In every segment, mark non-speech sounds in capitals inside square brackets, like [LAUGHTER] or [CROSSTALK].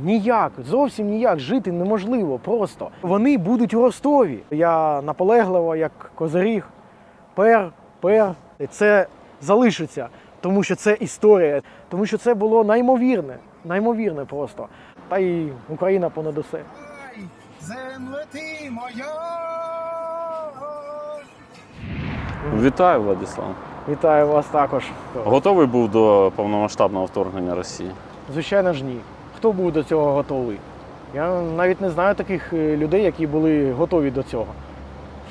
Ніяк, зовсім ніяк жити неможливо просто. Вони будуть у Ростові. Я наполегливо, як козиріг, пер, пер. Це залишиться, тому що це історія, тому що це було неймовірне, неймовірне просто. Та й Україна понад усе. Земле ти моя. Вітаю, Владислав. Вітаю вас також. Готовий був до повномасштабного вторгнення Росії? Звичайно ж ні. Хто був до цього готовий? Я навіть не знаю таких е, людей, які були готові до цього.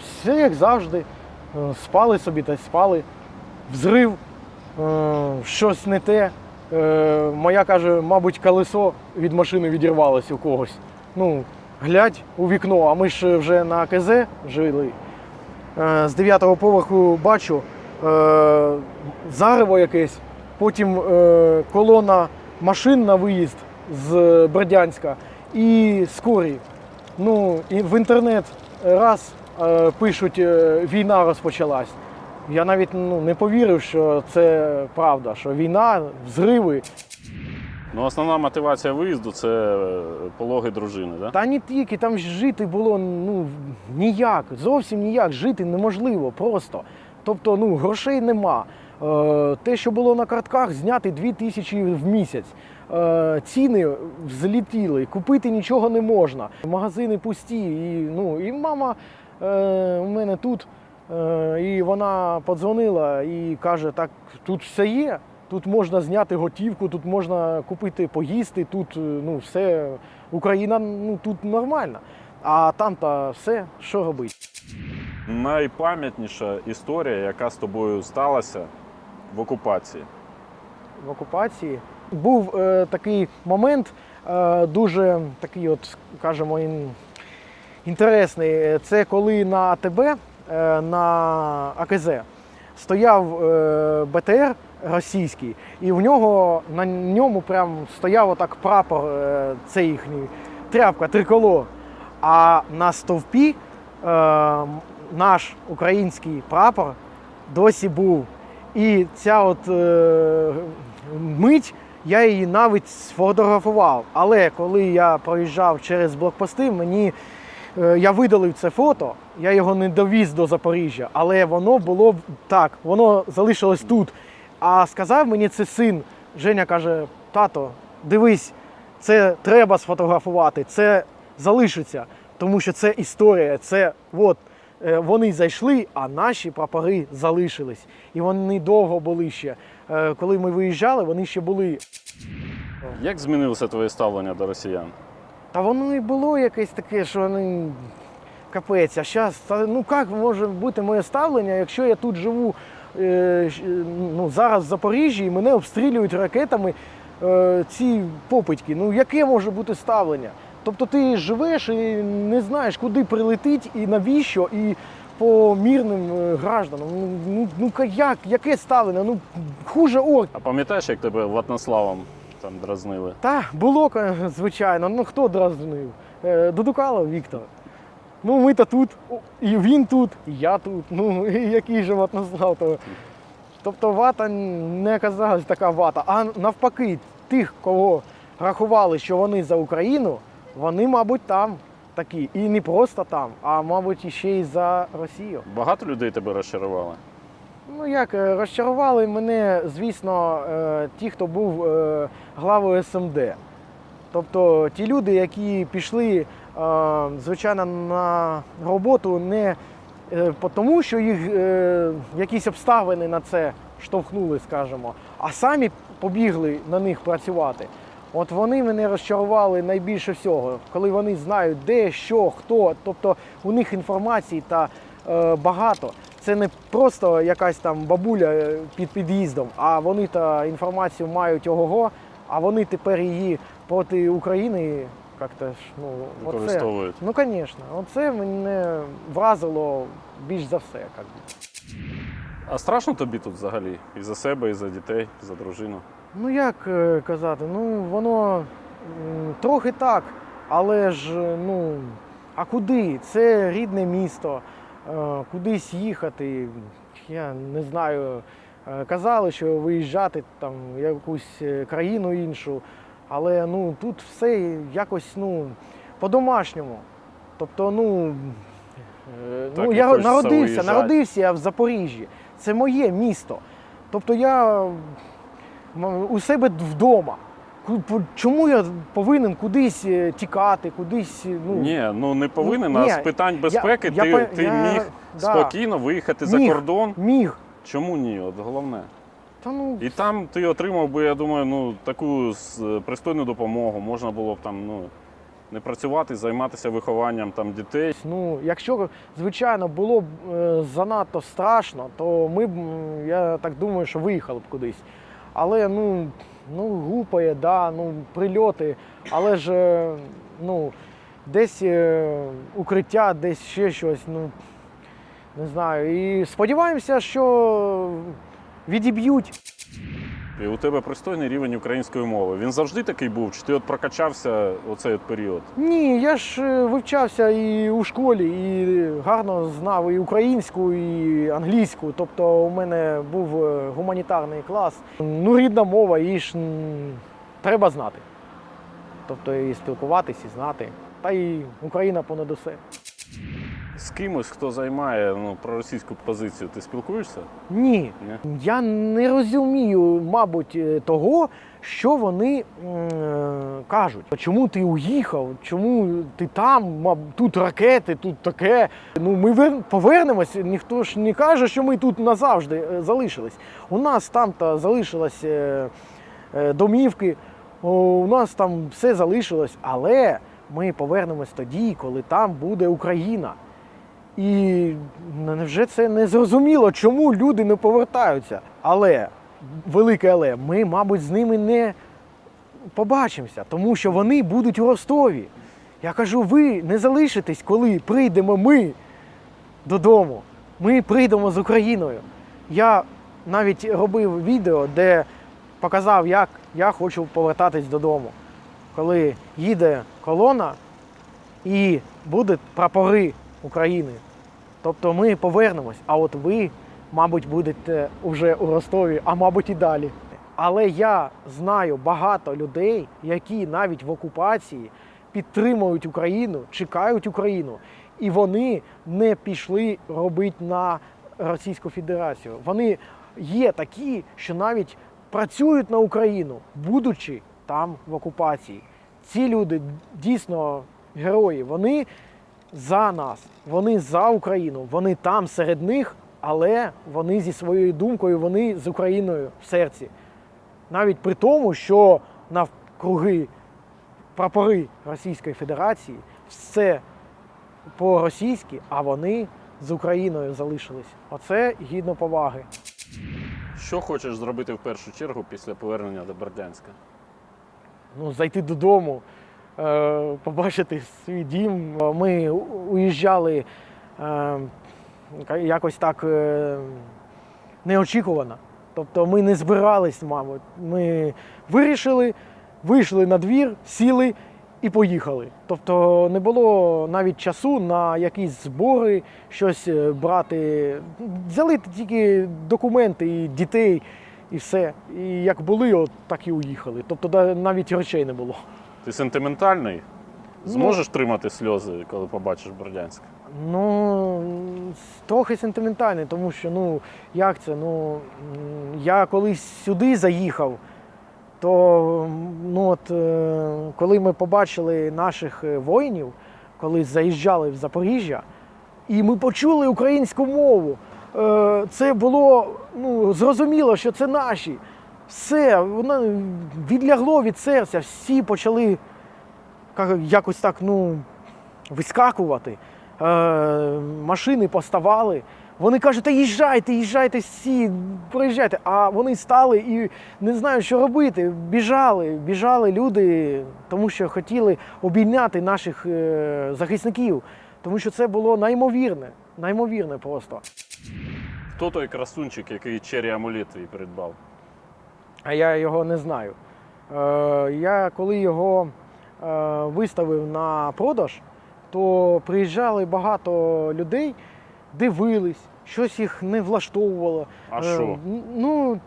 Все як завжди. Е, Спали собі та спали. Взрив, е, щось не те. Моя каже, мабуть, колесо від машини відірвалося у когось. Ну, глядь у вікно, а ми ж вже на КЗ жили. З дев'ятого поверху бачу зарево якесь, потім колона машин на виїзд з Бердянська і скорі. Ну, і в інтернет раз е, пишуть, е, війна розпочалась. Я навіть ну, не повірив, що це правда, що війна, взриви. Ну, основна мотивація виїзду це е, пологи дружини, да? Та не тільки там жити було ну, ніяк, зовсім ніяк жити неможливо просто. Тобто ну, грошей нема. Е, те, що було на картках, зняти 2 тисячі в місяць. Е, ціни взлетіли, купити нічого не можна. Магазини пусті. І, ну, і мама е, у мене тут, і вона подзвонила і каже: так, тут все є. Тут можна зняти готівку, тут можна купити поїсти, тут ну, все, Україна ну, тут нормальна. А там то все, що робити? Найпам'ятніша історія, яка з тобою сталася в окупації. в окупації. Був е, такий момент, е, дуже такий, от, кажемо, ін, інтересний. Це коли на АТБ, е, на АКЗ стояв е, БТР російський, і в нього на ньому прям стояв отак прапор, е, це їхній тряпка, триколор. А на стовпі е, наш український прапор досі був. І ця от е, мить я її навіть сфотографував. Але коли я проїжджав через блокпости, мені е, я видалив це фото, я його не довіз до Запоріжжя, але воно було так, воно залишилось тут. А сказав мені це син. Женя каже: тато, дивись, це треба сфотографувати, це залишиться, тому що це історія, це от. Е, Вони зайшли, а наші прапори залишились. І вони довго були ще. Е, Коли ми виїжджали, вони ще були. Як змінилося твоє ставлення до росіян? Та воно і було якесь таке, що вони капець. А зараз, ну як може бути моє ставлення, якщо я тут живу е, ну, зараз в Запоріжжі і мене обстрілюють ракетами ці попитьки. Ну яке може бути ставлення? Тобто ти живеш і не знаєш, куди прилетить і навіщо, і по мірним е, гражданам. Ну, ну, ну як, яке ставлення? Ну хуже орк. А пам'ятаєш, як тебе Ватнославом там дразнили? Та було, звичайно. Ну хто дразнив? Е, Додукалов Віктор. Ну, ми то тут, і він тут, і я тут. Ну, і який же ватнослав то. Тобто вата не оказалась така вата. А навпаки, тих, кого рахували, що вони за Україну, вони, мабуть, там такі. І не просто там, а мабуть, іще й за Росію. Багато людей тебе розчарували? Ну як е, розчарували мене, звісно, е, ті, хто був е, главою СМД. Тобто ті люди, які пішли, звичайно, на роботу не тому, що їх якісь обставини на це штовхнули, скажімо, а самі побігли на них працювати. От вони мене розчарували найбільше всього, коли вони знають, де, що, хто. Тобто у них інформації та е, багато. Це не просто якась там бабуля е, під під'їздом, а вони та інформацію мають ого-го, а вони тепер її проти України як-то ж, ну, оце, Використовують. ну, звісно, оце мене вразило більш за все. Як. А страшно тобі тут взагалі? І за себе, і за дітей, і за дружину. Ну як е, казати, ну воно трохи так, але ж е, ну, а куди? Це рідне місто, е, кудись їхати. Я не знаю. Казали, що виїжджати там в якусь країну іншу. Але ну, тут все якось ну, по-домашньому. Тобто, ну, Так ну я народився, народився я в Запоріжжі. Це моє місто. Тобто я у себе вдома. Чому я повинен кудись е, тікати, кудись. е, Ну, Ні, ну не повинен, а з питань безпеки я ти, по- ти я- міг да. спокійно виїхати за кордон. Міг. Чому ні? От головне. Та ну, І там ти отримав би, я думаю, ну таку пристойну допомогу. Можна було б там ну, не працювати, займатися вихованням там дітей. Ну, якщо, звичайно, було б е, занадто страшно, то ми б, я так думаю, що виїхали б кудись. Але ну, ну гупає, да, ну, прильоти, але ж е, ну, десь е, укриття, десь ще щось, ну не знаю. І сподіваємося, що відіб'ють. І у тебе пристойний рівень української мови. Він завжди такий був? Чи ти от прокачався оцей от період? Ні, я ж е, вивчався і у школі, і гарно знав і українську, і англійську. Тобто у мене був е, гуманітарний клас. Ну, рідна мова, її ж треба знати. Тобто і спілкуватись, і знати. Та й Україна понад усе. З кимось, хто займає ну, проросійську позицію, ти спілкуєшся? Ні. Ні? Я не розумію, мабуть, е, того, що вони м, кажуть. Чому ти уїхав? Чому ти там? Маб- Тут ракети, тут таке. Ну ми вер- повернемось. Ніхто ж не каже, що ми тут назавжди е, залишились. У нас там-то залишилось е, е, домівки, о, у нас там все залишилось, але ми повернемось тоді, коли там буде Україна. І невже це не зрозуміло, чому люди не повертаються? Але, велике але, ми, мабуть, з ними не побачимося, тому що вони будуть у Ростові. Я кажу, ви не залишитесь, коли прийдемо ми додому. Ми прийдемо з Україною. Я навіть робив відео, де показав, як я хочу повертатись додому. Коли їде колона і будуть прапори України. Тобто ми повернемось, а от ви, мабуть, будете вже у Ростові, а мабуть і далі. Але я знаю багато людей, які навіть в окупації підтримують Україну, чекають Україну, і вони не пішли робити на Російську Федерацію. Вони є такі, що навіть працюють на Україну, будучи там в окупації. Ці люди дійсно герої. Вони за нас, вони за Україну, вони там серед них, але вони зі своєю думкою, вони з Україною в серці. Навіть при тому, що навкруги прапори Російської Федерації все по-російськи, а вони з Україною залишились. Оце гідно поваги. Що хочеш зробити в першу чергу після повернення до Бердянська? ну, зайти додому, побачити свій дім. Ми уїжджали е, якось так е, неочікувано. Тобто ми не збирались, мабуть. Ми вирішили, вийшли на двір, сіли і поїхали. Тобто не було навіть часу на якісь збори, щось е, брати. Взяли тільки документи і дітей, і все. І як були, от так і уїхали. Тобто навіть речей не було. Ти сентиментальний? Ну- Зможеш тримати сльози, коли побачиш Бердянськ? Ну, трохи сентиментальний, тому що ну як це? Ну я колись сюди заїхав, то ну от е, коли ми побачили наших е, воїнів, коли заїжджали в Запоріжжя, і ми почули українську мову. е, Це було ну, зрозуміло, що це наші. Все, воно відлягло від серця, всі почали якось так ну, вискакувати. Е, машини поставали. Вони кажуть, та їжджайте, їжджайте всі, проїжджайте. А вони стали і не знають, що робити. Біжали, біжали люди, тому що хотіли обійняти наших е, захисників. Тому що це було неймовірне, неймовірне просто. Хто той красунчик, який Чері амулет твій придбав? А я його не знаю. Е, я коли його е, виставив на продаж, то приїжджали багато людей, дивились, щось їх не влаштовувало. А Е, що? Ну,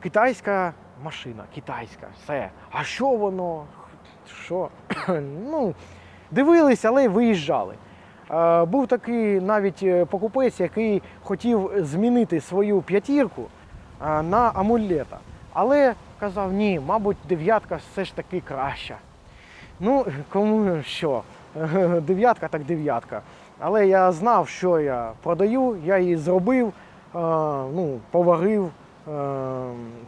китайська машина китайська, все. А що воно? Що? [COUGHS] ну, дивились, але виїжджали. Був такий навіть покупець, який хотів змінити свою п'ятірку на амулета. Але казав, ні, мабуть, дев'ятка все ж таки краща. Ну, [LAUGHS] кому що? [LAUGHS] Дев'ятка так дев'ятка. Але я знав, що я продаю, я її зробив, е, ну, поварив, е,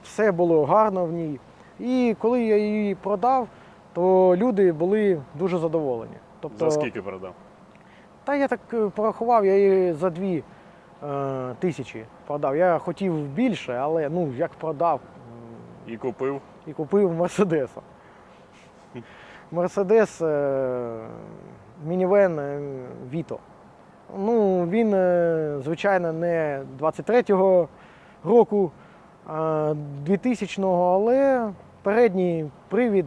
все було гарно в ній. І коли я її продав, то люди були дуже задоволені. Тобто, За скільки продав? Та я так е, порахував, я її за дві е, тисячі продав. Я хотів більше, але ну, як продав І купив. і купив Мерседеса. Мерседес е, мінівен е, Віто. Ну, він, звичайно, не 23-го року, а 2000-го, але передній привід,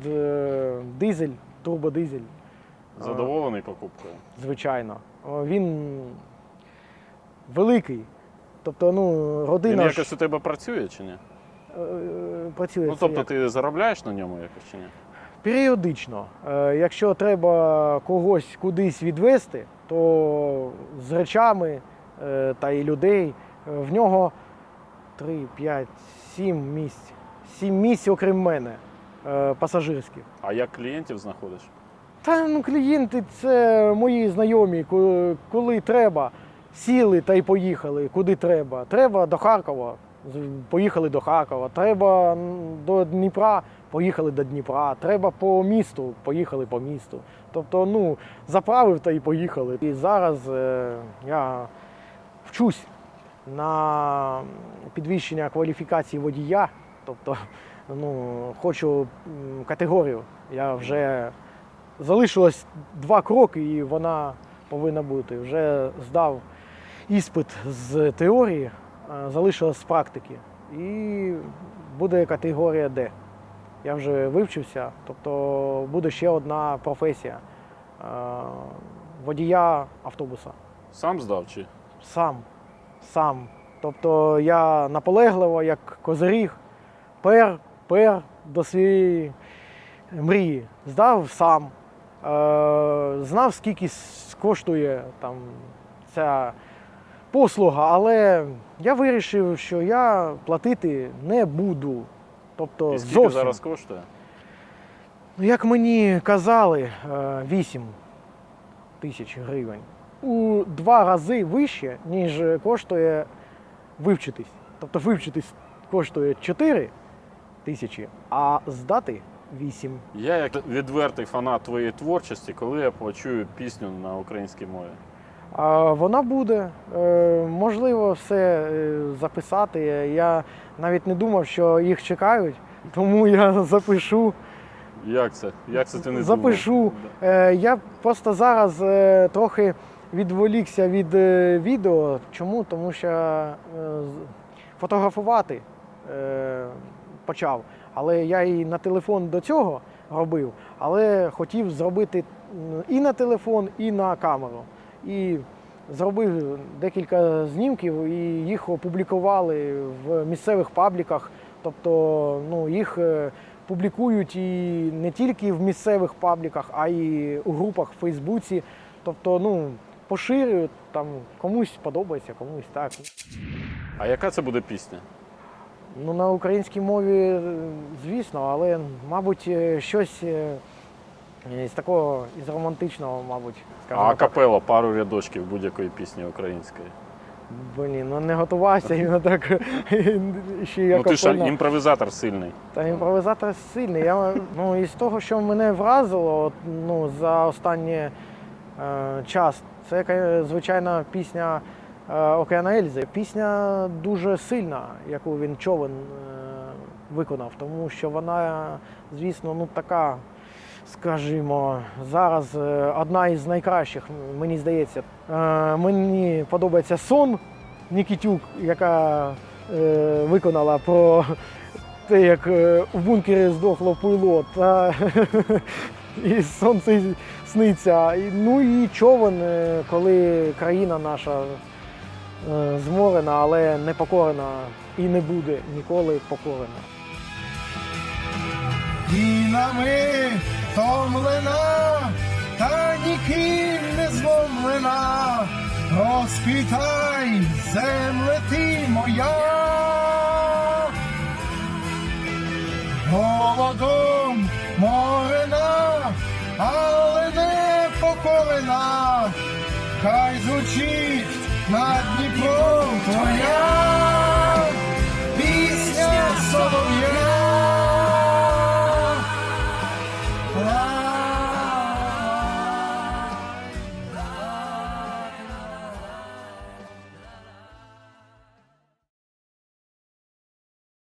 дизель, турбодизель. Задоволений покупкою. Звичайно. Він великий. Тобто, ну, Він родина ж, якось у тебе працює чи ні? е, працює. Ну тобто як? ти заробляєш на ньому якось чи ні? Періодично. Е, Якщо треба когось кудись відвести, то з речами е, та й людей е, в нього 3, 5, 7 місць. 7 місць, окрім мене, е, пасажирських. А як клієнтів знаходиш? Та ну клієнти це мої знайомі, коли треба, сіли та й поїхали, куди треба. Треба до Харкова, поїхали до Харкова. Треба до Дніпра, поїхали до Дніпра. Треба по місту, поїхали по місту. Тобто, ну, заправив та й поїхали. І зараз е, я вчусь на підвищення кваліфікації водія. Тобто, ну, хочу категорію. Я вже залишилось два кроки, і вона повинна бути. Вже здав іспит з теорії, е, залишилось з практики. І буде категорія Д. Я вже вивчився, тобто буде ще одна професія е, водія автобуса. Сам здав чи? Сам. Сам. Тобто я наполегливо, як козиріг, пер, пер до своєї мрії. Здав сам. Е, знав, скільки коштує там, ця послуга, але я вирішив, що я платити не буду. Тобто І скільки зовсім. зараз коштує? Ну, Як мені казали, е, 8 тисяч гривень. У два рази вище, ніж коштує вивчитись. Тобто вивчитись коштує 4 тисячі, а здати 8. Я як відвертий фанат твоєї творчості, коли я почую пісню на українській мові. А вона буде. Е, Можливо, все е, записати. Я навіть не думав, що їх чекають, тому [LAUGHS] я запишу. Як це? Як це ти не Запишу. думав? Е, Я просто зараз трохи відволікся від відео. Чому? Тому що фотографувати почав. Але я і на телефон до цього робив, але хотів зробити і на телефон, і на камеру. І зробив декілька знімків і їх опублікували в місцевих пабліках. Тобто ну, їх е, публікують і не тільки в місцевих пабліках, а й у групах в Фейсбуці. Тобто, ну, поширюють, там комусь подобається, комусь так. А яка це буде пісня? Ну, на українській мові, е, звісно, але, мабуть, е, щось е, із такого, із романтичного, мабуть, А скажімо так. капела, пару рядочків будь-якої пісні української. Блін, ну не готувався, і так [LAUGHS] ще як ну ти ж імпровізатор сильний. Та імпровізатор сильний. Я, ну, із того, що мене вразило от, ну, за останній е, час, це, звичайно, пісня е, Океана Ельзи. Пісня дуже сильна, яку він човен е, виконав, тому що вона, звісно, ну така, скажімо, зараз е, одна із найкращих, мені здається. Е, мені подобається сон Нікітюк, яка е, виконала про те, як у бункері здохло пуйло, [LAUGHS] і сонце сниться. Ну і човен, коли країна наша зморена, але не покорена і не буде ніколи покорена. Війнами втомлена, та ніким не зломлена. Розквітай, земле ти моя. Голодом морена, але не покорена, хай звучить над Дніпром твоя.